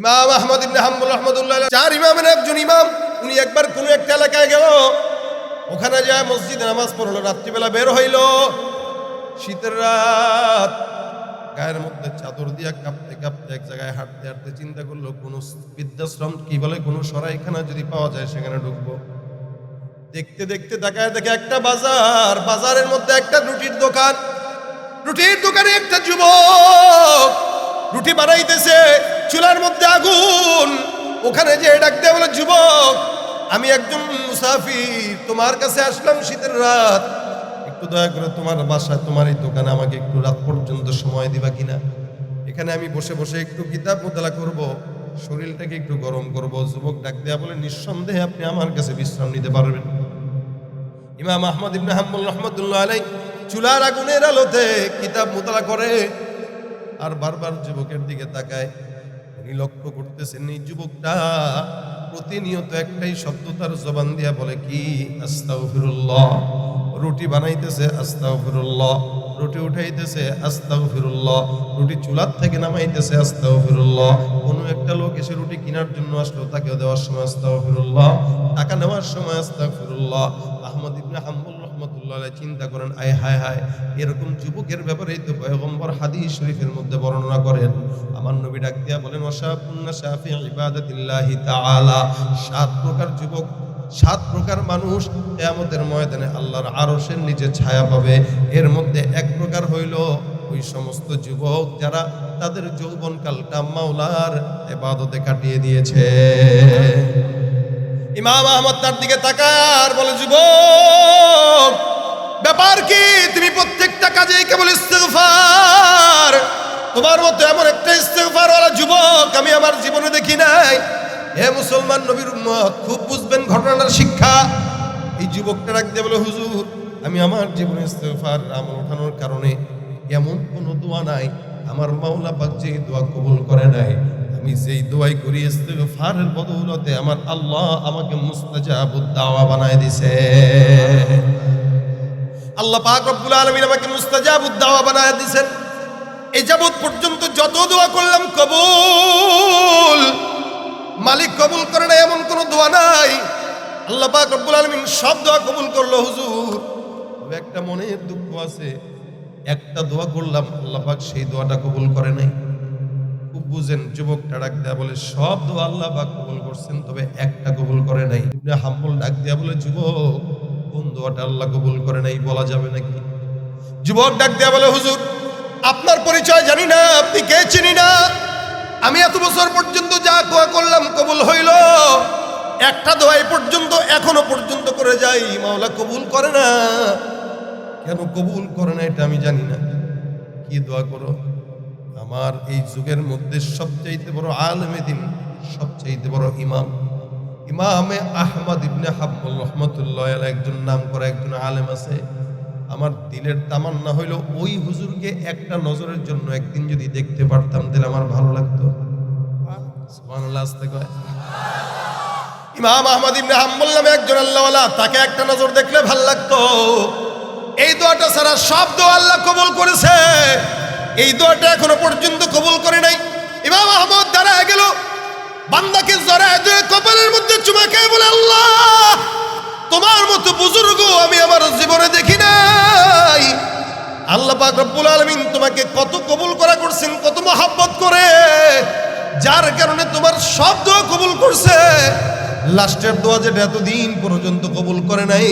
ইমাম আহমদ ইবনে হাম্বল রহমতুল্লাহ চার ইমামের একজন ইমাম, উনি একবার কোনো একটা এলাকায় গেল, ওখানে যায় মসজিদে নামাজ পড়ল, রাত্রিবেলা বের হইল। শীতের রাত, গায়ের মধ্যে চাদর দিয়া কাঁপতে কাঁপতে এক জায়গায় হাঁটতে হাঁটতে চিন্তা করল, কোনো বৃদ্ধাশ্রম কি বলে, কোনো সরাইখানা যদি পাওয়া যায় সেখানে ঢুকবো। দেখতে দেখতে তাকায় দেখে একটা বাজার, বাজারের মধ্যে একটা রুটির দোকান। রুটির দোকানে একটা যুবক রুটি বানাইতেছে, চুলার মধ্যে আগুন। ওখানে যে ডাক দেয় বলে যুবক, আমি একজন মুসাফির, তোমার কাছে আসলাম শীতের রাত। একটু দয়া করে তোমার বাসায়, তোমার এই দোকানে আমাকে একটু রাত পর্যন্ত সময় দিবা কিনা? এখানে আমি বসে বসে একটু কিতাব মোতালা করব, শরীরটাকে একটু গরম করব। যুবক ডাক দেয়া বলে, নিঃসন্দেহে আপনি আমার কাছে বিশ্রাম নিতে পারবেন। ইমাম আহমদ ইবনে হাম্বুল রহমতুল্লাহ আলাই চুলার আগুনের আলোতে কিতাব মোতালা করে আর বারবার যুবকের দিকে তাকায়। উনি লক্ষ্য করতেছেন, এই যুবকটা প্রতিনিয়ত একটাই শব্দ তার জবান দিয়া বলে, কি? আস্তাগফিরুল্লাহ। রুটি বানাইতেছে, আস্তাগফিরুল্লাহ। রুটি উঠাইতেছে, আস্তাগফিরুল্লাহ। রুটি চুলার থেকে নামাইতেছে, আস্তাগফিরুল্লাহ। কোনো একটা লোক এসে রুটি কেনার জন্য আসলো তাকে দেওয়ার সময় আস্তাগফিরুল্লাহ। টাকা নেওয়ার সময় আস্তাগফিরুল্লাহ। আহমদ ইবনে হাম্বুল রহমতুল্লাহ চিন্তা করেন, আয়, হায় হায়, এরকম যুবকের ব্যাপারেই তো পয়গম্বর হাদিস শরীফের মধ্যে বর্ণনা করেন। আমার নবী ডাক দিয়া বলেন ইবাদাতিল্লাহি তাআলা। সাত প্রকার যুবক, সাত প্রকার মানুষ কিয়ামতের ময়দানে আল্লাহর আরশের নিচে ছায়া পাবে। এর মধ্যে এক প্রকার হইল, ওই সমস্ত যুবক যারা তাদের যৌবনকালটা মাওলার এবাদতে কাটিয়ে দিয়েছে। ইমাম আহমদ তার দিকে তাকার বলে, যুবক ব্যাপার কি? তুমি প্রত্যেকটা কাজেই কেবল ইস্তেগফার। তোমার মতো এমন একটা ইস্তেগফার ওয়ালা যুবক আমি আমার জীবনে দেখি নাই। হে মুসলমান নবীর খুব বুঝবেন ঘটনাটার শিক্ষা। এই যুবকটা রাখতে বলে, হুজুর, আমি আমার জীবনে ইস্তেগফার আমল ওঠানোর কারণে এমন কোনো দোয়া নাই। আমার মাওলা পাক যে দোয়া কবুল করে নাই। আমি যেই দোয়াই করি, ইস্তেগফারের বদৌলতে আমার আল্লাহ আমাকে মুস্তাজাবুদ দাওয়া বানায় দিছে। আল্লাহ পাক রব্বুল আলামিন আমাকে মুস্তাজাবুদ দাওয়া বানায় দিছেন। এই যাবৎ পর্যন্ত যত দোয়া করলাম কবুল। মালিক কবুল করে না এমন কোনো দোয়া নাই। আল্লাহ পাক রব্বুল আলামিন সব দোয়া কবুল করল, হুজুর। তবে একটা মনের দুঃখ আছে। একটা দোয়া করলাম, আল্লাহ পাক সেই দোয়াটা কবুল করে নাই। খুব বুঝেন, যুবকটা ডাক দেয়া বলে, সব দোয়া আল্লাহ পাক কবুল করছেন, তবে একটা কবুল করে নাই। হাম্বল ডাক দেয়া বলে, যুবক কোন দোয়াটা আল্লাহ কবুল করে নাই, বলা যাবে নাকি? যুবক ডাক দেয়া বলে, হুজুর, আপনার পরিচয় জানি না, আপনি কে চিনি না? আমি এত বছর পর্যন্ত যা দোয়া করলাম কবুল হইল। একটা দোয়া পর্যন্ত, এখনও পর্যন্ত করে যাই, মাওলা কবুল করে না। কেন কবুল করে না, এটা আমি জানি না। কি দোয়া করো? আমার এই যুগের মধ্যে সবচাইতে বড় আলমে দিন, সবচাইতে বড় ইমাম। ইমামে আহমদ ইবনে হাব্বুল রহমতুল্লাহ একজন নাম করা একজন আলেম আছে, আমার দিলের তামান্না হইল ওই হুজুরকে একটা নজরের জন্য একদিন যদি দেখতে পারতাম, তাহলে আমার ভালো লাগতো। ইমাম আহমদ ইবনে হাম্বল নামে একজন আল্লাহওয়ালা, তাকে একটা নজর দেখলে ভালো লাগতো। এই দোয়াটা ছাড়া সব দোয়া আল্লাহ কবুল করেছে। এই দোয়াটা এখনও পর্যন্ত কবুল করে নাই। ইমাম আহমদ দাঁড়ায় গেল বান্দাকে জড়ায় ধরে কপালের মধ্যে চুমা খেয়ে বলে, আল্লাহ, তোমার মতো বুজুর্গ আমি আমার জীবনে দেখি নাই। আল্লাহ পাক রব্বুল আলামিন তোমাকে কত কবুল করা করছেন, কত মহাব্বত করে, যার কারণে তোমার সব দোয়া কবুল করছে। লাস্টের দোয়া যেটা এতদিন পর্যন্ত কবুল করে নাই,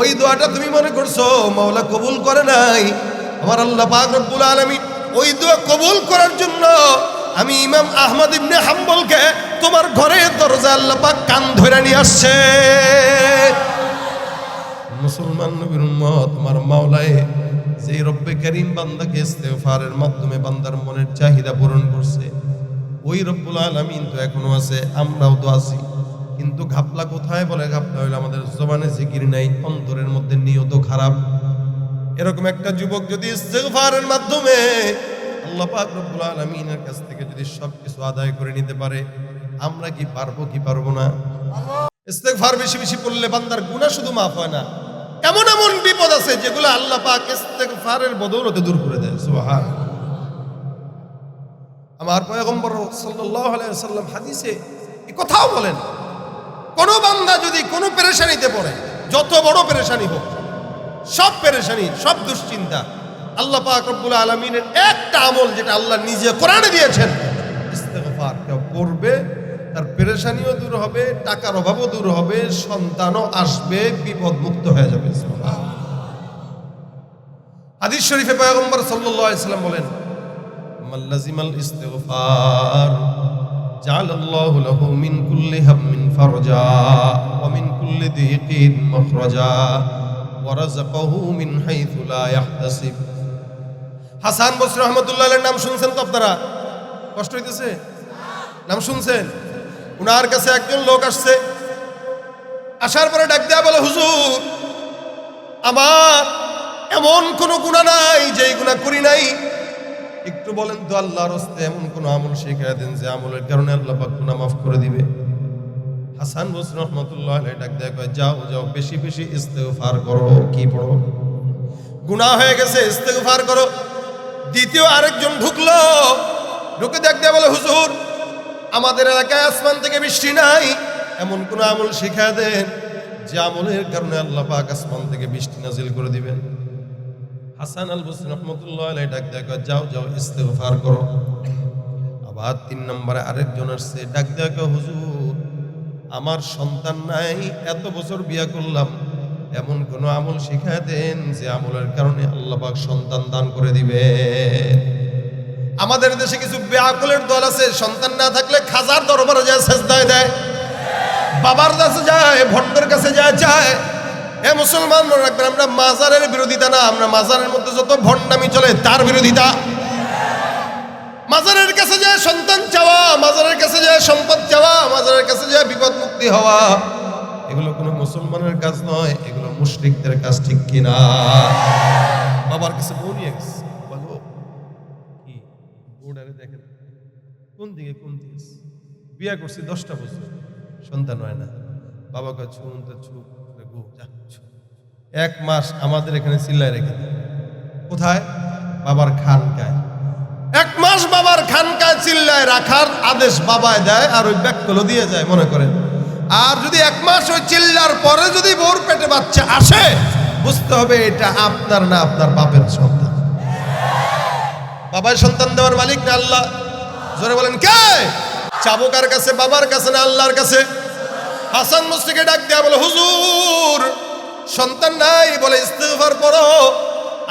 ওই দোয়াটা তুমি মনে করছ, মাওলা কবুল করে নাই? আমার আল্লাহ পাক রব্বুল আলামিন ওই দোয়া কবুল করার জন্য আমি ইমাম আহমদ ইবনে হাম্বলকে তোমার ঘরের দরজা আল্লাহ পাক কান ধরে নিয়ে আসছে। মুসলমান নবীর উম্মত, তোমার মাওলায় যে রব্বে করিম বান্দাকে ইস্তেগফারের মাধ্যমে বান্দার মনের চাহিদা পূরণ করছে, ওই রব্বুল আলামিন তো এখনও আছে, আমরাও তো আছি। কিন্তু ঘাপলা কোথায় বলে? ঘাপলা হইল আমাদের জবানে জিকির নাই, অন্তরের মধ্যে নিয়ত খারাপ। এরকম একটা যুবক যদি ইস্তেগফারের মাধ্যমে আল্লাহ পাক রব্বুল আলামিনের কাছ থেকে যদি সবকিছু আদায় করে নিতে পারে আমরা কি পারব কি পারব না? ইস্তেগফার বেশি বেশি পড়লে বান্দার গুনাহ শুধু মাফ হয় না। এমন এমন বিপদ আছে যেগুলো আল্লাহ পাক ইস্তেগফারের বদৌলতে দূর করে দেয়। সুবহান। আমার পয়গম্বর সাল্লাল্লাহু আলাইহি সাল্লাম হাদিসে এ কথাও বলেন, কোন বান্দা যদি কোনো পেরেশানিতে পড়ে, যত বড় পেরেশানি হোক, সব পেরেশানি, সব দুশ্চিন্তা, আল্লাহ পাক রব্বুল আলমিনের একটা আমল যেটা আল্লাহ নিজে কোরআনে দিয়েছেন, ইস্তেগফার কেউ পড়বে তার পেরেশানিও দূর হবে, টাকার অভাবও দূর হবে, সন্তানও আসবে বিপদ মুক্ত হয়ে যাবে হাদিস শরীফে পয়গম্বর সাল্লাম বলেন মাল্লাজিমাল ইস্তেগফার জালাল্লাহু লাহু মিন কুল্লি হাম্মিন ফারজা, ওয়া মিন কুল্লি দিকিন মাখরাজা, ওয়া রাযাকাহু মিন হাইসু লা হাসান বসরি রহমাতুল্লাহ নাম শুনছেন তো আপনারা? কষ্ট হইতেছে? নাম শুনছেন? উনার কাছে একজন লোক আসছে। আসার পরে ডাক দেয়া বলে, হুজুর, আমার এমন কোনো গুণা নাই, যেই গুণা করি নাই। একটু বলেন তো, আল্লাহর হস্তে এমন কোন আমল শিখিয়ে দেন যে আমলের কারণে আল্লাহ পাক গুনাহ মাফ করে দিবে। হাসান বসরি রহমতুল্লাহ ডাক দেয়া কয়, যাও যাও, বেশি বেশি ইস্তেগফার করো, কি পড়ো? গুনাহ হয়ে গেছে, ইস্তেগফার করো। দ্বিতীয় আরেকজন ঢুকলো। ঢুকে দেখ দেয়া বলে, হুজুর আমাদের এলাকায় আসমান থেকে বৃষ্টি নাই, এমন কোন আমল শিখা দেন যে আমলের কারণে আল্লাহ পাক আসমান থেকে বৃষ্টি নাজিল করে দিবেন। হাসান আল বসরি রহমতুল্লাহ আলাইহি ডাক দেয়া যাও যাও, ইস্তেগফার করো। আবার তিন নম্বরে আরেকজন আসছে, ডাক দেয়া হুজুর, আমার সন্তান নাই, এত বছর বিয়া করলাম। এমন কোন আমল শিখায় দেন যে আমলের কারণে আল্লাহ পাক সন্তান দান করে দিবে আমাদের দেশে কিছু ব্যাকুলের দল আছে, সন্তান না থাকলে খাজার দরবারে যায়, সেজদায় দেয়। বাবার কাছে যায় ভণ্ডের কাছে যায় চায় এ মুসলমান মনে রাখবেন, আমরা মাজারের বিরোধিতা না, আমরা মাজারের মধ্যে যত ভণ্ডামি চলে, তার বিরোধিতা। মাজারের কাছে যায়, সন্তান চাওয়া, মাজারের কাছে যায়, সম্পদ চাওয়া, মাজারের কাছে যায় বিপদ মুক্তি হওয়া। এগুলো কোনো মুসলমানের কাজ নয়, এগুলো মুশরিকদের কাজ ঠিক কিনা? বাবার কাছে বউ বলো কি বোর্ডারে দেখেন কোন দিকে কোন দিকে বিয়া করছি দশটা বছর। সন্তান হয় না। বাবা কয় ছুন তো ছু গো এক মাস আমাদের এখানে চিল্লায় রেখে দেয়। কোথায়? বাবার খানকায়। এক মাস বাবার খানকায় চিল্লায় রাখার আদেশ বাবায় দেয় আর ওই ব্যাগগুলো দিয়ে যায়, মনে করেন। আর যদি এক মাস ওই চিল্লার পরে যদি বোর পেটে বাচ্চা আসে, বুঝতে হবে এটা আপনার না আপনার বাপের সন্তান। বাবার সন্তান দেওয়ার মালিক না আল্লাহ? জোরে বলেন, কে? চাবুকার কাছে, বাবার কাছে না আল্লাহর কাছে? হাসান মুস্তিকে ডাক দেয়া বলে, হুজুর, সন্তান নাই বলে ইস্তেগফার করো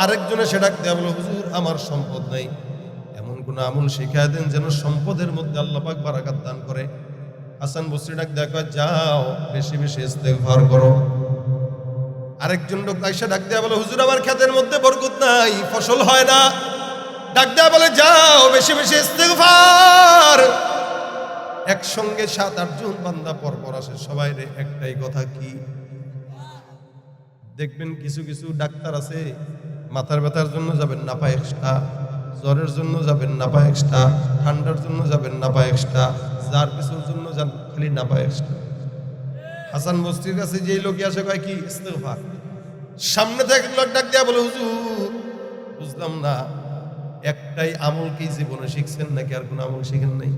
আরেকজনে সে ডাক দেয়া বলে, হুজুর, আমার সম্পদ নাই। এমন কোন আমল শিখায় দেন যেন সম্পদের মধ্যে আল্লাহ পাক বারাকাত দান করে। হাসান বসরি ডাক কয়, যাও, বেশি বেশি ইস্তেগফার করো। আরেকজন লোক আইসা ডাক দেয়া বলে, হুজুর, আমার ক্ষেতের মধ্যে বরকত নাই, ফসল হয় না। ডাক দেয়া বলে, যাও, বেশি বেশি ইস্তেগফার। একসঙ্গে সাত আটজন বান্দা পরপর আসে। সবাই রে, একটাই কথা কি? দেখবেন কিছু কিছু ডাক্তার আছে, মাথার ব্যথার জন্য যাবেন নাপা এক্সট্রা, জ্বরের জন্য যাবেন নাপা এক্সট্রা, ঠান্ডার জন্য যাবেন নাপা এক্সট্রা, যার কিছুর জন্য যান, খালি নাপা এক্সট্রা। হাসান বস্তির কাছে যেই লোক আসে, কয় কি? ইস্তেগফার। সামনে থেকে লোক ডাক দেয়া বলে, হুজুর, বুঝলাম না। একটাই আমল কি জীবনে শিখছেন নাকি আর কোনো আমল শিখেন নাই?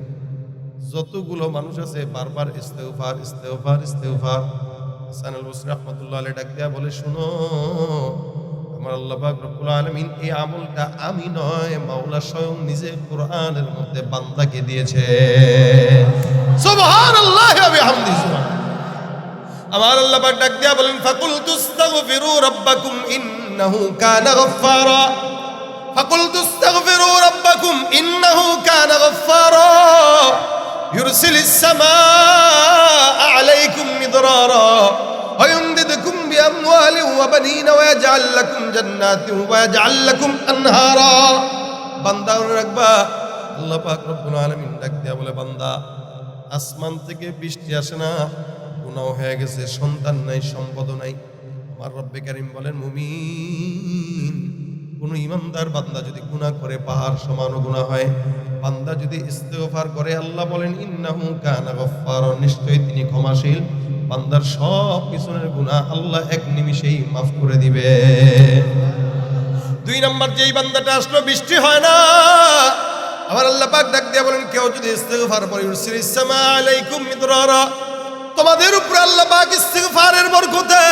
যতগুলো মানুষ আছে বারবার ইস্তেগফার ইস্তেগফার ইস্তেগফার। হাসান আল বসরি রহমাতুল্লাহ আলাইহি ডাক দেয়া বলে, শুনো, আমার আল্লাহ রব্বুল আলামিন এই আমলটা আমি নয়, মাওলা স্বয়ং নিজে কোরআনের মধ্যে বান্দাকে দিয়েছে। আমার আল্লাহ ডাক দিয়া বলেন ফাকুল তুস্তাগফিরু রাব্বাকুম ইন্নাহু কানা গফফারা। ফাকুল তুস্তাগফিরু রাব্বাকুম ইন্নাহু কানা গফফারা يرسل السماء عليكم مدرارا ويمددكم بأموال وبنين ويجعل لكم جنات ويجعل لكم أنهارا বান্দা রাখবা আল্লাহ পাক রব্বুল আলামিন ডাক দিয়া বলে বান্দা আসমান থেকে বৃষ্টি আসে না গুনাহ হয়ে গেছে সন্তান নাই সম্পদ নাই আমার রব্বে কারিম বলেন মুমিন কোন ইমানদার বান্দা যদি গুনাহ করে, পাহাড় সমান গুনাহ হয়। বান্দা যদি ইস্তেগফার করে, আল্লাহ বলেন, ইন্নাহু কানা গফফার নিশ্চয়ই তিনি ক্ষমাশীল। বান্দার সব পিছনের গুনাহ আল্লাহ এক নিমিষেই মাফ করে দিবে। দুই নাম্বার, যেই বান্দাটা আসলো, বৃষ্টি হয় না। আমার আল্লাহ পাক ডাক দিয়া বলেন, কেউ যদি পরে ইউরসিল ইসসামা আলাইকুম মিদরারা তোমাদের উপরে আল্লাহ পাক ইস্তেগফারের বরকতে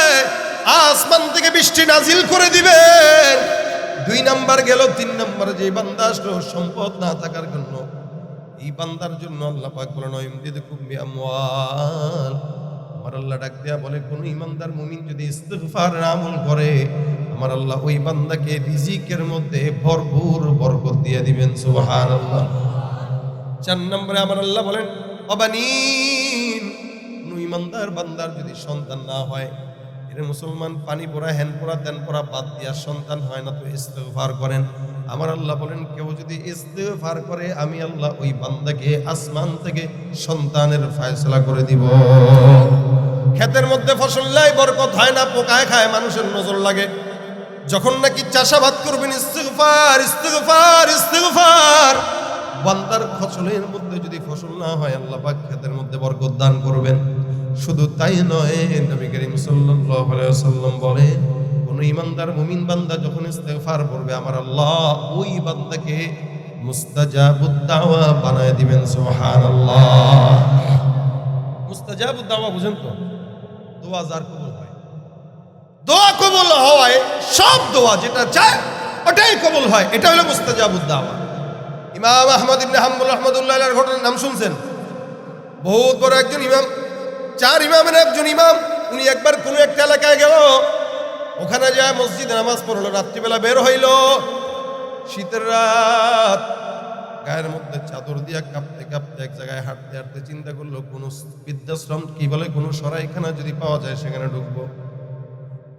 আসমান থেকে বৃষ্টি নাজিল করে দিবেন। দুই নাম্বার গেল, তিন নাম্বার যে বান্দা আসলো, সম্পদ না থাকার জন্য। এই বান্দার জন্য আল্লাহ পাক বলেন ইমদিদ কুম্বি আমওয়াল। আমার আল্লাহ ডাক দেয়া বলে, কোন ইমানদার মুমিন যদি ইস্তিগফার আমল করে, আমার আল্লাহ ওই বান্দাকে রিজিকের মধ্যে ভরপুর বরকত দিয়ে দিবেন, সুবহানাল্লাহ। চার নম্বরে আমার আল্লাহ বলেন, অবানিন। কোন ইমানদার বান্দার যদি সন্তান না হয় এর মুসলমান পানি পড়া হ্যান পড়া দেন পড়া বাদ দিয়া সন্তান হয় না তো ইস্তেগফার করেন। আমার আল্লাহ বলেন, কেউ যদি ইস্তেগফার করে, আমি আল্লাহ ওই বান্দাকে আসমান থেকে সন্তানের ফয়সলা করে দিব। ক্ষেতের মধ্যে ফসল নাই বরকত হয় না, পোকায় খায়, মানুষের নজর লাগে। যখন নাকি চাষাবাদ করবেন, ইস্তেগফার ইস্তেগফার ইস্তেগফার। বান্দার ফসলের মধ্যে যদি ফসল না হয়, আল্লাহ পাক ক্ষেতের মধ্যে বরকত দান করবেন। শুধু তাই নয়, নবী করিম সাল্লাল্লাহু আলাইহি ওয়াসাল্লাম বলে কোন ইমানদার, মুমিন বান্দা যখন ইস্তেগফার করবে আমার আল্লাহ ওই বান্দাকে মুস্তাজাবুদ দাওয়া বানায় দিবেন, সুবহানাল্লাহ। মুস্তাজাবুদ দাওয়া বুঝেন তো? দোয়া যার কবুল হয়। দোয়া কবুল হওয়ায় সব দোয়া যেটা চায়, ওটাই কবুল হয়। এটা হলো মুস্তাজাবুদ দাওয়া ইমাম আহমদ ইবনে হাম্বুল রহমতুল্লাহ এর ঘটনার নাম শুনছেন? বহুত বড় একজন ইমাম চার ইমামের একজন ইমাম, উনি একবার কোনো একটা এলাকায় গেল, ওখানে যায় মসজিদে নামাজ পড়ল, রাত্রিবেলা বের হইল। শীতের রাত, গায়ের মধ্যে চাদর দিয়া কাঁপতে কাঁপতে এক জায়গায় হাঁটতে হাঁটতে চিন্তা করল, কোনো বৃদ্ধাশ্রম কি বলে, কোনো সরাইখানা যদি পাওয়া যায় সেখানে ঢুকবো।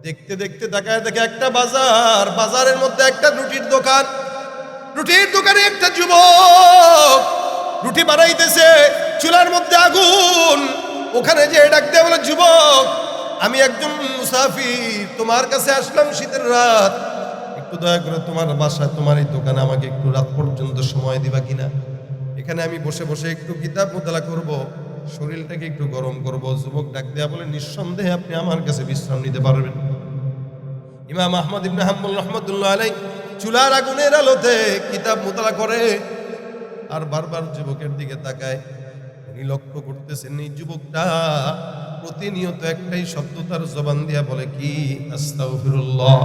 দেখতে দেখতে দেখায় দেখে একটা বাজার, বাজারের মধ্যে একটা রুটির দোকান। রুটির দোকানে একটা যুবক, রুটি বানাইতেছে, চুলার মধ্যে আগুন। ওখানে যে ডাক দেয়া বলে, যুবক, আমি একজন মুসাফির, তোমার কাছে আসলাম শীতের রাত। একটু দয়া করে তোমার বাসায়, তোমার এই দোকানে আমাকে একটু রাত পর্যন্ত সময় দিবা কিনা? এখানে আমি বসে বসে একটু কিতাব মোতালা করব, শরীরটাকে একটু গরম করব। যুবক ডাক দেয়া বলে, নিঃসন্দেহে আপনি আমার কাছে বিশ্রাম নিতে পারবেন। ইমাম আহমদ ইবনে হাম্বুল রহমতুল্লাহ আলাই চুলার আগুনের আলোতে কিতাব মোতালা করে, আর বারবার যুবকের দিকে তাকায়। উনি লক্ষ্য করতেছেন, এই যুবকটা প্রতিনিয়ত একটাই শব্দ তার জবান দিয়া বলে, কি? আস্তাগফিরুল্লাহ।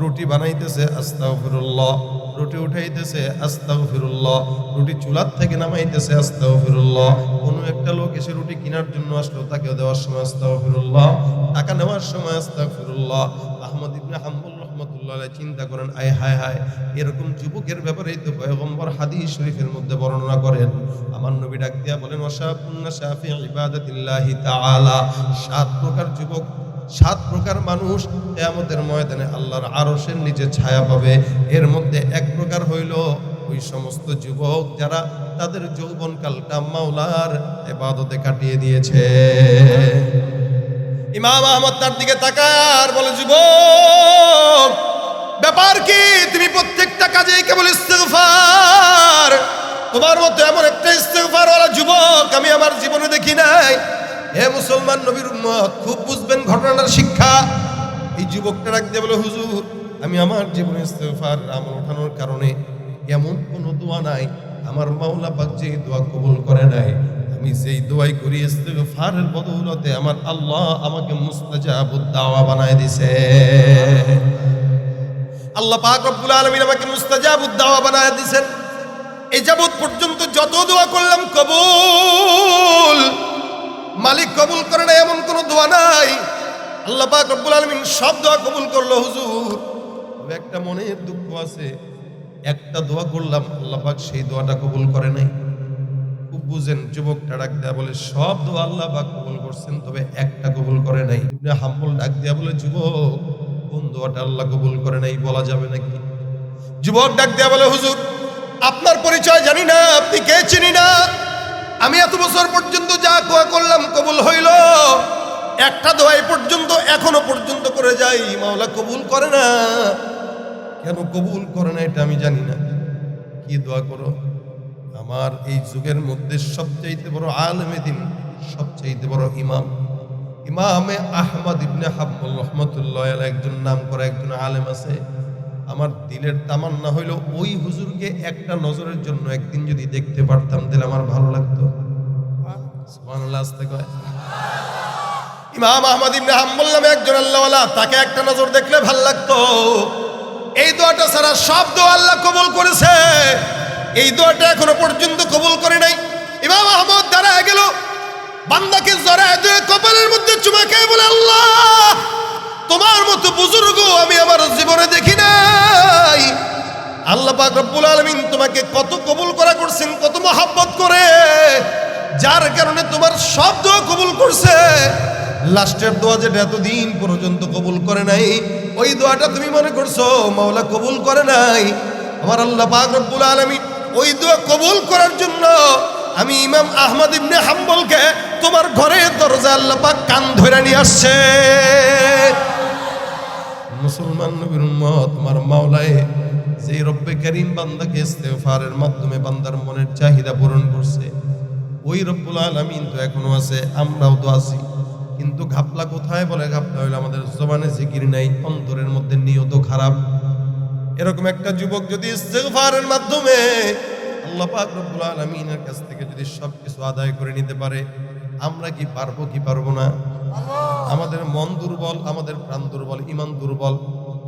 রুটি বানাইতেছে, আস্তাগফিরুল্লাহ। রুটি উঠাইতেছে, আস্তাগফিরুল্লাহ। রুটি চুলার থেকে নামাইতেছে, আস্তাগফিরুল্লাহ। কোনো একটা লোক এসে রুটি কেনার জন্য আসলো তাকে দেওয়ার সময় আস্তাগফিরুল্লাহ। টাকা নেওয়ার সময় আস্তাগফিরুল্লাহ। আহমদ ইবনে হাম্বুল রহমতুল্লাহ চিন্তা করেন, আয়, হায় হায়, এরকম যুবকের ব্যাপারেই তো পয়গম্বর হাদিস শরীফের মধ্যে বর্ণনা করেন। আমার নবী ডাক দিয়া বলেন সাত প্রকার যুবক, সাত প্রকার মানুষ কিয়ামতের ময়দানে আল্লাহর আরশের নিচে ছায়া পাবে। এর মধ্যে এক প্রকার হইল, ওই সমস্ত যুবক যারা তাদের যৌবনকালটা মাওলার ইবাদতে কাটিয়ে দিয়েছে। ইমাম আহমদ তার দিকে তাকার বলে, যুবক ব্যাপার কি? তুমি প্রত্যেকটা কাজে কেবল ইস্তেগফার। তোমার মতো এমন একটা ইস্তেগফার ওয়ালা যুবক আমি আমার জীবনে দেখি নাই। হে মুসলমান নবীর খুব বুঝবেন ঘটনাটার শিক্ষা। এই যুবকটা রাখতে বলে, হুজুর, আমি আমার জীবনে ইস্তেগফার আমল ওঠানোর কারণে এমন কোনো দোয়া নাই। আমার মাওলা পাক যে দোয়া কবুল করে নাই। আমি যেই দোয়াই করি, ইস্তেগফারের বদৌলতে আমার আল্লাহ আমাকে মুস্তাজাবুদ দাওয়া বানায় দিছে। আল্লাহ পাক রব্বুল আলামিন আমাকে মুস্তাজাবুদ দাওয়া বানায় দিছেন এই যাবৎ পর্যন্ত যত দোয়া করলাম কবুল। মালিক কবুল করে না এমন কোনো দোয়া নাই। আল্লাহ পাক রব্বুল আলামিন সব দোয়া কবুল করল, হুজুর। তবে একটা মনের দুঃখ আছে, একটা দোয়া করলাম, আল্লাহ পাক সেই দোয়াটা কবুল করে নাই। খুব বুঝেন, যুবকটা ডাক দেয়া বলে, সব দোয়া আল্লাহ পাক কবুল করছেন, তবে একটা কবুল করে নাই। হাম্বল ডাক দেয়া বলে, যুবক কোন দোয়াটা আল্লাহ কবুল করে নাই, বলা যাবে নাকি? যুবক ডাক দেয়া বলে, হুজুর, আপনার পরিচয় জানি না, আপনি কে চিনি না? আমি এত বছর পর্যন্ত যা দোয়া করলাম কবুল হইল। একটা দোয়াই পর্যন্ত, এখনও পর্যন্ত করে যাই, মাওলা কবুল করে না। কেন কবুল করে না, এটা আমি জানি না। কি দোয়া করো? আমার এই যুগের মধ্যে সবচাইতে বড় আলেমে দিন সবচাইতে বড় ইমাম। ইমামে আহমদ ইবনে হাম্বুল রহমতুল্লাহ একজন নাম করা একজন আলেম আছে। আমার দিলের তামান্না হইল ওই হুজুরকে একটা নজরের জন্য একদিন যদি দেখতে পারতাম তাহলে আমার ভালো লাগতো। ইমাম আহমদ ইবনে হাম্বল নামে একজন আল্লাহওয়ালা, তাকে একটা নজর দেখলে ভালো লাগতো। এই দোয়াটা ছাড়া সব দোয়া আল্লাহ কবুল করেছে। এই দোয়াটা এখনও পর্যন্ত কবুল করে নাই। ইমাম আহমদ দাঁড়ায় গেল। বান্দাকে জড়ায় দিয়ে কপালের মধ্যে চুমা খেয়ে বলে, আল্লাহ, তোমার মতো বুজুর্গ আমি আমার জীবনে দেখি নাই। আল্লাহ পাক রব্বুল আলামিন তোমাকে কত কবুল করা করছেন, কত মহাব্বত করে। যার কারণে তোমার সব দোয়া কবুল করছে। লাস্টের দোয়া যেটা এতদিন পর্যন্ত কবুল করে নাই, ওই দোয়াটা তুমি মনে করছ, মাওলা কবুল করে নাই। আমার আল্লাহ পাক রব্বুল আলামিন ওই দোয়া কবুল করার জন্য আমি ইমাম আহমদ ইবনে হাম্বলকে তোমার ঘরে দরজা আল্লাহ পাক কান ধরে নিয়ে আসছে। মুসলমান নবীর উম্মত তোমার মাওলায় যে রব্বে করিম বান্দাকে ইস্তেগফারের মাধ্যমে বান্দার মনের চাহিদা পূরণ করছে, ওই রব্বুল আলামিন তো এখনও আছে, আমরাও তো আছি। কিন্তু ঘাপলা কোথায় বলে? ঘাপলা হইল আমাদের জবানে জিকির নাই, অন্তরের মধ্যে নিয়ত খারাপ। এরকম একটা যুবক যদি ইস্তেগফারের মাধ্যমে আল্লাহ পাক রব্বুল আলামিনের কাছ থেকে যদি সব কিছু আদায় করে নিতে পারে, আমরা কি পারব কি পারব না? আমাদের মন দুর্বল, আমাদের প্রাণ দুর্বল ইমান দুর্বল।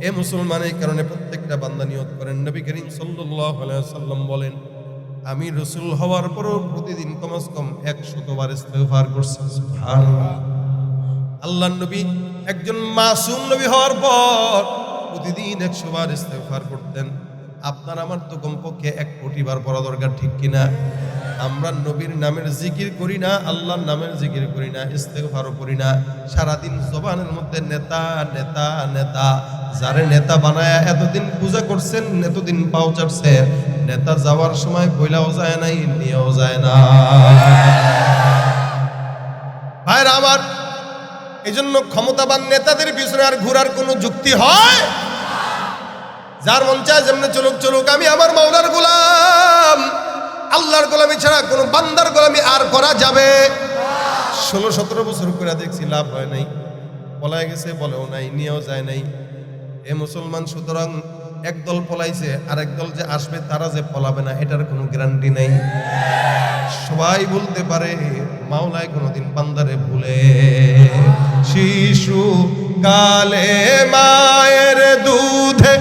এ মুসলমান এই কারণে প্রত্যেকটা বান্দা নিয়ত করেন। নবী করিম সাল্লাম বলেন, আমি রসুল হওয়ার পরও প্রতিদিন কমস কম একশতবার ইস্তেগফার করছি। আল্লাহ নবী একজন মাসুম নবী হওয়ার পর প্রতিদিন একশো বার ইস্তেগফার করতেন। আপনার আমার তো কমপক্ষে এক কোটি বার পড়া দরকার, ঠিক কিনা? আমরা নবীর নামের জিকির করি না, আল্লাহর নামের জিকির করি না, ইস্তেগফারও করি না। সারাদিন জবানের মধ্যে নেতা নেতা নেতা। যারে নেতা বানায় এতদিন পূজা করছেন, এতদিন পাও চাটছেন। নেতা যাওয়ার সময় বইলাও যায় নাই, নিয়েও যায় না। ভাইরা আমার এই জন্য ক্ষমতাবান নেতাদের পিছনে আর ঘোরার কোনো যুক্তি হয়? যার মন চায় যেমনি চলুক চলুক, আমি আমার মাওলার গোলাম। আল্লাহর গোলামি ছাড়া কোনো বান্দার গোলামি আর করা যাবে। ষোলো, সতেরো বছর করে দেখছি লাভ হয় নাই। পলায় গেছে, বলেও নাই, নিয়েও যায় নাই। এ মুসলমান, সুতরাং একদল পলাইছে আর একদল যে আসবে, তারা যে পলাবে না, এটার কোনো গ্যারান্টি নাই। সবাই বলতে পারে, মাওলায় কোনোদিন বান্দারে ভুলে। শিশু কালে মায়ের দুধে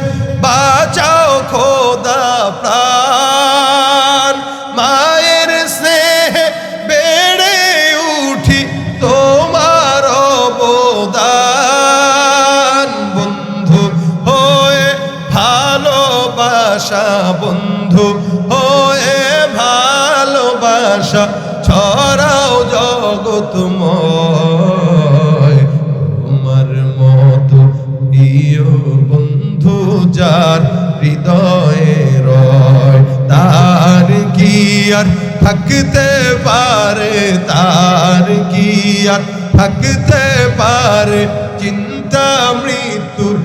বাঁচাও খোদা প্রাণ। মায়ের স্নেহে বেড়ে উঠি তোমার অবদান। বন্ধু হয়ে ভালোবাসা বন্ধু থাকতে পারে তার কি আর? থাকতে পারে চিন্তা মৃত্যুর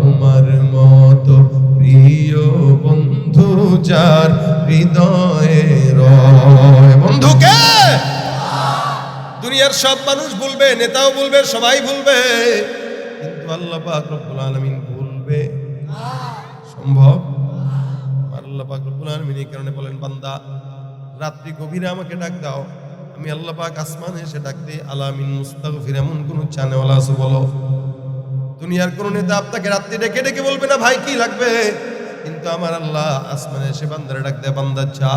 তোমার মতো প্রিয় বন্ধু যার হৃদয়ে রয়। বন্ধুকে দুনিয়ার সব মানুষ ভুলবে, নেতাও ভুলবে, সবাই ভুলবে। কিন্তু আল্লাহ আল্লাহ পাক রব্বুল আলামিন কারণে বলেন, বান্দা, রাত্রি গভীরে আমাকে ডাক দাও। আমি আল্লাহ পাক আসমানে এসে ডাক দিই, আলামিন মুস্তাগফির এমন কোন চানেওয়ালা আছে বলো। দুনিয়ার কোন নেতা আপনাকে রাত্রি ডেকে ডেকে বলবে না, ভাই, কি লাগবে? কিন্তু আমার আল্লাহ আসমানে এসে বান্দারে ডাক দেয়, বান্দা চা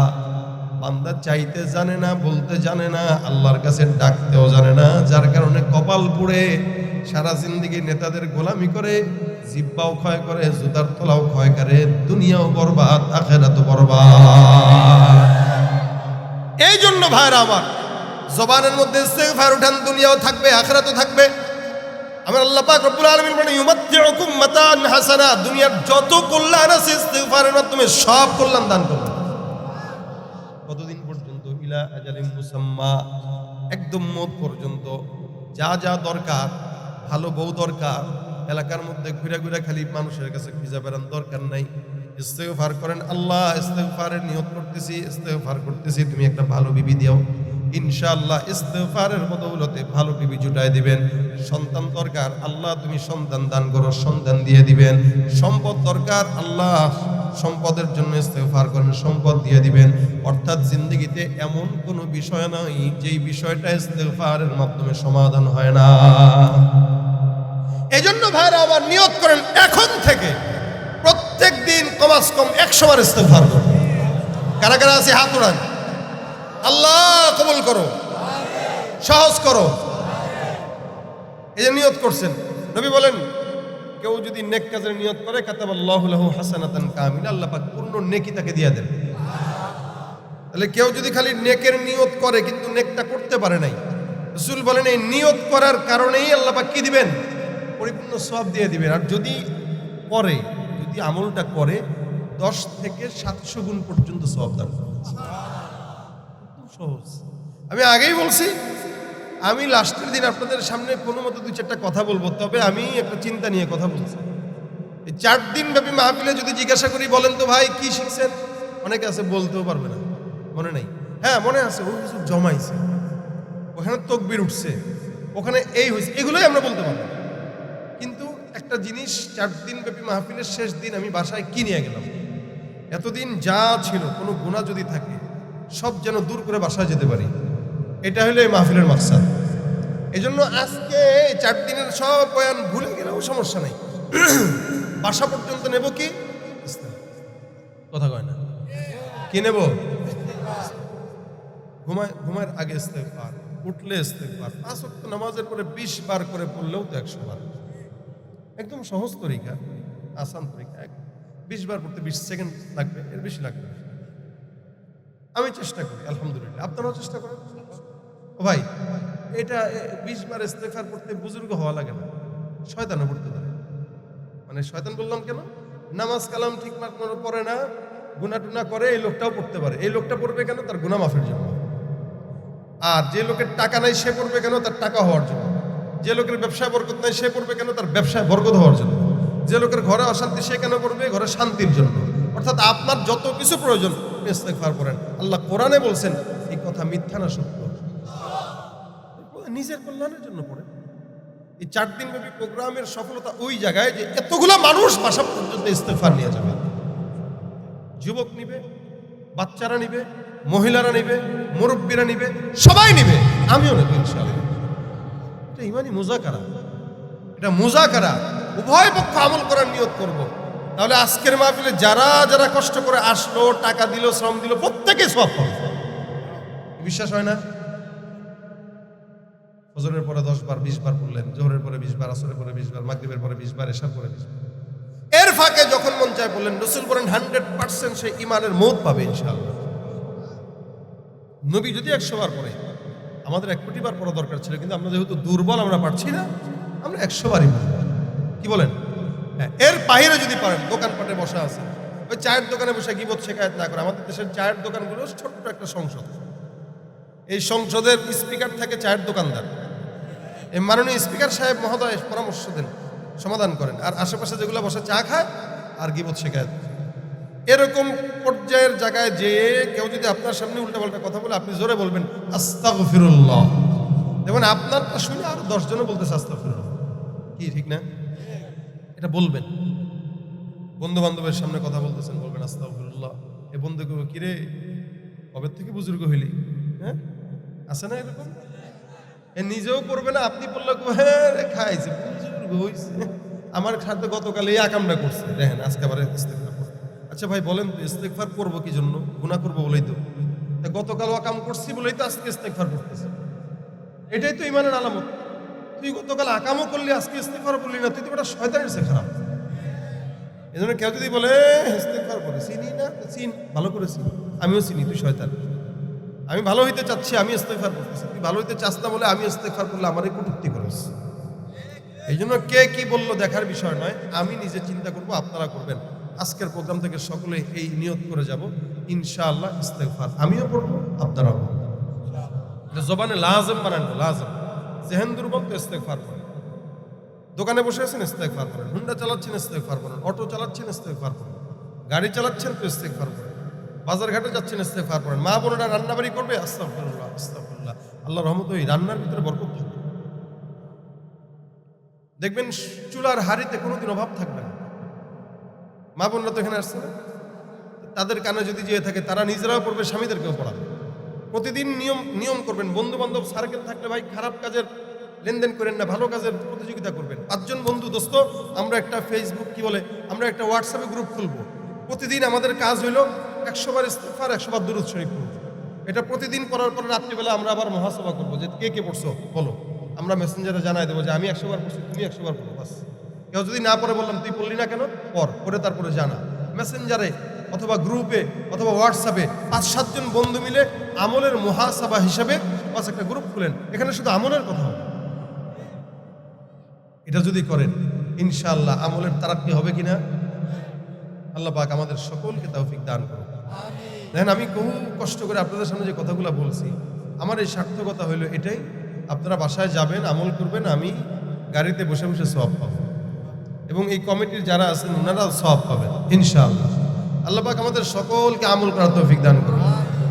বান্দা চাইতে জানে না, বলতে জানে না, আল্লাহর কাছে ডাকতেও জানে না। যার কারণে কপাল পুড়ে, সারা জিন্দিগি নেতাদের গোলামি করে জিব্বাও ক্ষয় করে, জুতার তলাও ক্ষয় করে, দুনিয়াও বরবাদ, আখেরাতও বরবাদ। এই জন্য ভাইরা আমার, জবানের মধ্যে ইস্তেগফার উঠান, দুনিয়াও থাকবে, আখেরাতও থাকবে। আমার আল্লাহ পাক রব্বুল আলামিন বলেন, ইউমাত্তিউকুম মাতান হাসানা দুনিয়ার যত কল্যাণ আছে ইস্তেগফারের মাধ্যমে সব কল্যাণ দান করবেন কতদিন পর্যন্ত? ইলা আজালিম মুসাম্মা, একদম মত পর্যন্ত। যা যা দরকার, ভালো বউ দরকার এলাকার মধ্যে ঘুরে ঘুরে খালি মানুষের কাছে খুঁজে বেড়ান দরকার নাই। ইস্তেগফার করেন আল্লাহ ইস্তেগফারের নিয়ত করতেছি, ইস্তেগফার করতেছি, তুমি একটা ভালো বিবি দিও। ইনশাআল্লাহ ইস্তেফারের বদৌলতে ভালো টিভি জুটায় দিবেন। সন্তান দরকার, আল্লাহ তুমি সন্তান দান করো, সন্তান দিয়ে দিবেন। সম্পদ দরকার, আল্লাহ সম্পদের জন্য ইস্তেফার করেন, সম্পদ দিয়ে দিবেন। অর্থাৎ জিন্দগিতে এমন কোনো বিষয় নাই, যেই বিষয়টা ইস্তেফারের মাধ্যমে সমাধান হয় না। এই জন্য ভাইরা আবার নিয়ত করেন এখন থেকে। প্রত্যেক দিন কমাস কম একশো বার ইস্তেফার করুন। কারা কারা আছে হাত উড়ান। আল্লাহ কবুল করো। সহজ করো। এই যে নিয়ত করছেন, নবী বলেন, কেউ যদি নেক কাজের নিয়ত করে কাতাব আল্লাহ লাহু হাসানাতান কামিল, আল্লাহ পাক পূর্ণ নেকি তাকে দিয়ে দেন। তাহলে কেউ যদি খালি নেকের নিয়ত করে, কিন্তু নেকটা করতে পারে নাই। রসুল বলেন, এই নিয়ত করার কারণেই আল্লাহ পাক কি দিবেন? পরিপূর্ণ সব দিয়ে দিবেন। আর যদি করে, যদি আমলটা করে, দশ থেকে সাতশো গুণ পর্যন্ত সব দান সহজ। আমি আগেই বলছি, আমি লাস্টের দিন আপনাদের সামনে কোনো মতো দু চারটা কথা বলব, তবে আমি একটা চিন্তা নিয়ে কথা বলছি। এই চার দিন ব্যাপী মাহফিলে যদি জিজ্ঞাসা করি, বলেন তো ভাই, কি শিখছেন? অনেকে আছে, বলতেও পারবে না। মনে নেই। হ্যাঁ মনে আছে ও কিছু জমাইছে। ওখানে তকবির উঠছে। ওখানে এই হয়েছে এগুলোই আমরা বলতে পারব। একটা জিনিস চার দিন ব্যাপী মাহফিলের শেষ দিন আমি বাসায় কি নিয়ে গেলাম? এতদিন যা ছিল, কোনো গুণা যদি থাকে, সব যেন দূর করে বাসায় যেতে পারি। এটা হলো এই মাহফিলের মাকসাদ। এই জন্য আজকে চার দিনের সব বয়ান ভুলে গেলেও সমস্যা নেই। বাসা পর্যন্ত নেব কি? কথা কয় না। কি নেব? ঘুমায় ঘুমায় আগে ইস্তেগফার, উঠলে ইস্তেগফার, পাঁচ নামাজের পরে বিশ বার করে পড়লেও তো একশো বার। একদম সহজ তরিকা, আসান তরিকা, এক বিশ বার পড়তে বিশ সেকেন্ড লাগবে, এর বেশি লাগবে আমি চেষ্টা করি, আলহামদুলিল্লাহ। আপনারাও চেষ্টা করেন? ভাই, এটা বিশ বার ইস্তেফার পড়তে বুজুর্গ হওয়া লাগে না। শয়তানও পড়তে পারে। মানে শয়তান বললাম কেন? নামাজ কালাম ঠিক মতো পড়ে না গুনা টুনা করে, এই লোকটাও পড়তে পারে। এই লোকটা পড়বে কেন? তার গুনা মাফের জন্য। আর যে লোকের টাকা নাই, সে পড়বে কেন? তার টাকা হওয়ার জন্য। যে লোকের ব্যবসায় বরকত নাই, সে পড়বে কেন? তার ব্যবসায় বরকত হওয়ার জন্য। যে লোকের ঘরে অশান্তি, সে কেন পড়বে? ঘরে শান্তির জন্য। অর্থাৎ আপনার যত কিছু প্রয়োজন আপনি ইস্তেগফার করেন। আল্লাহ কোরআনে বলছেন, এই কথা মিথ্যা না, সত্য। নিজের কল্যাণের জন্য পড়ে এই চার দিন ব্যাপী প্রোগ্রামের সফলতা ওই জায়গায় যে এতগুলো মানুষ বাসা পর্যন্ত ইস্তেফার নিয়ে যাবে। যুবক নিবে, বাচ্চারা নিবে, মহিলারা নিবে, মুরব্বীরা নিবে, সবাই নিবে। আমিও নেব ইনশাআল্লাহ। এটা ইমানি মুজাকারা। এটা মুজাকারা। উভয় পক্ষ আমল করার নিয়ত করব। তাহলে আজকের মাহফিলে যারা যারা কষ্ট করে আসলো, টাকা দিল, শ্রম দিল, প্রত্যেকে সব বিশ্বাস হয় না? ফজরের পরে দশ বার, বিশ বার পড়লেন, জোহরের পরে বিশ বার, আসরের পরে বিশ বার, মাগরিবের পরে বিশ বার এসার পরে বিশ বার। এর ফাঁকে যখন মন চায় বললেন, রসুল বলেন, হান্ড্রেড পার্সেন্ট সে ইমানের মত পাবে ইনশাআল্লাহ। নবী যদি একশো বার পড়ে আমাদের এক কোটি বার পড়া দরকার ছিল, কিন্তু আমরা যেহেতু দুর্বল, আমরা পারছি না, আমরা একশো বারই কি বলেন? হ্যাঁ এর বাইরে যদি পারেন, দোকানপাটে বসা আছে। ওই চায়ের দোকানে বসে গিবত শেখায়ত না করে। আমাদের দেশের চায়ের দোকানগুলো ছোট্ট একটা সংসদ। এই সংসদের স্পিকার থাকে চায়ের দোকানদার। এই মাননীয় স্পিকার সাহেব মহোদয় পরামর্শ দেন, সমাধান করেন। আর আশেপাশে যেগুলো বসে চা খায়, আর গিবত শেখায় এরকম পর্যায়ের জায়গায় যে কেউ যদি আপনার সামনে উল্টাপাল্টা কথা বলে, আপনি জোরে বলবেন, আস্তাগফিরুল্লাহ। দেখুন, আপনারটা শুনে আর দশজনও বলতেছে, আস্তাগফিরুল্লাহ। কি, ঠিক না? এটা বলবেন। বন্ধু বান্ধবের সামনে কথা বলতেছেন, বলবেন, আস্তাগফিরুল্লাহ। এ বন্ধু কেউ কিরে কবে থেকে বুজুর্গ হইলি? হ্যাঁ? আছে না এরকম? এ নিজেও করবে না, আপনি বললে হ্যাঁ খাইছে, বুজুর্গ হইছে। আমার সাথে গতকাল এই আকামটা করছে। দেখেন, আজকে আবার। আচ্ছা ভাই বলেন তো ইস্তেগফার করব কি জন্য? গুনাহ করব বলেই তো। গতকাল আকাম করছি বলেই তো আজকে ইস্তেগফার করতেছে। এটাই তো ইমানের আলামত। তুই গতকাল আকামও করলি, আজকে ইস্তেগফার করলি না, তুই তো একটা শয়তানের সে খারাপ। এই জন্য কেউ যদি বলে, ইস্তেগফার করে, চিনি না? চিন, ভালো করে চিন। আমিও চিনি, তুই শয়তান। আমি ভালো হইতে চাচ্ছি, আমি ইস্তেগফার করতেছি। তুই ভালো হইতে চাস না বলে আমি ইস্তেগফার করলে আমারই কটূক্তি করিস। এই জন্য কে কি বলল দেখার বিষয় নয়, আমি নিজে চিন্তা করব, আপনারা করবেন। আজকের প্রোগ্রাম থেকে সকলে এই নিয়ত করে যাব। ইনশাআল্লাহ ইস্তেগফার। আমিও পড়ব, আপনারাও এটা জবানে লাজম বানান লাজম। জেহেন দুর্বল তো ইস্তেগফার করেন। দোকানে বসে আছেন, ইস্তেগফার করেন। হুন্ডা চালাচ্ছেন, ইস্তেগফার করেন। অটো চালাচ্ছেন, ইস্তেগফার করেন। গাড়ি চালাচ্ছেন তো ইস্তেগফার করেন। বাজার ঘাটে যাচ্ছেন, ইস্তেগফার করেন। মা বোনেরা রান্নাবাড়ি করবে, আস্তাগফিরুল্লাহ আস্তাগফিরুল্লাহ। আল্লাহ রহমত ওই রান্নার ভিতরে বরকত থাকবে। দেখবেন চুলার হাড়িতে কোনোদিন অভাব থাকবে না। মা বোনরা তো এখানে আসছে। না তাদের কানে যদি যেয়ে থাকে, তারা নিজেরাও পড়বে, স্বামীদেরকেও পড়াবে। প্রতিদিন নিয়ম নিয়ম করবেন। বন্ধু বান্ধব সার্কেল থাকলে ভাই খারাপ কাজের লেনদেন করেন না, ভালো কাজের প্রতিযোগিতা করবেন। পাঁচজন বন্ধু, দোস্ত, আমরা একটা ফেসবুক কি বলে, আমরা একটা হোয়াটসঅ্যাপে গ্রুপ খুলবো। প্রতিদিন আমাদের কাজ হইল একশো বার ইস্তেফার একশো বার দুরুদ শরীফ পড়ব। এটা প্রতিদিন পড়ার পর রাত্রিবেলা আমরা আবার মহাসভা করব। যে কে কে পড়ছো, বলো। আমরা মেসেঞ্জারে জানাই দেবো যে, আমি একশো বার পড়ছি, তুমি একশো বার পড়ো কেউ যদি না পড়ে বললাম তুই পড়লি না কেন? পর পরে তারপরে জানা। মেসেঞ্জারে অথবা গ্রুপে অথবা হোয়াটসঅ্যাপে পাঁচ সাতজন বন্ধু মিলে আমলের মহাসভা হিসাবে পাঁচ একটা গ্রুপ খুলেন। এখানে শুধু আমলের কথা হবে। এটা যদি করেন ইনশাআল্লাহ আমলের তারাক্কি হবে কিনা? আল্লাহ পাক আমাদের সকলকে তৌফিক দান করুন দেখেন আমি বহু কষ্ট করে আপনাদের সামনে যে কথাগুলো বলছি আমার এই সার্থকতা হইল এটাই। আপনারা বাসায় যাবেন আমল করবেন আমি গাড়িতে বসে বসে সব পাবো। এবং এই কমিটির যারা আছেন, ওনারাও সব পাবেন, ইনশাআল্লাহ। আল্লাহ পাক আমাদের সকলকে আমল করার তৌফিক দান করুন।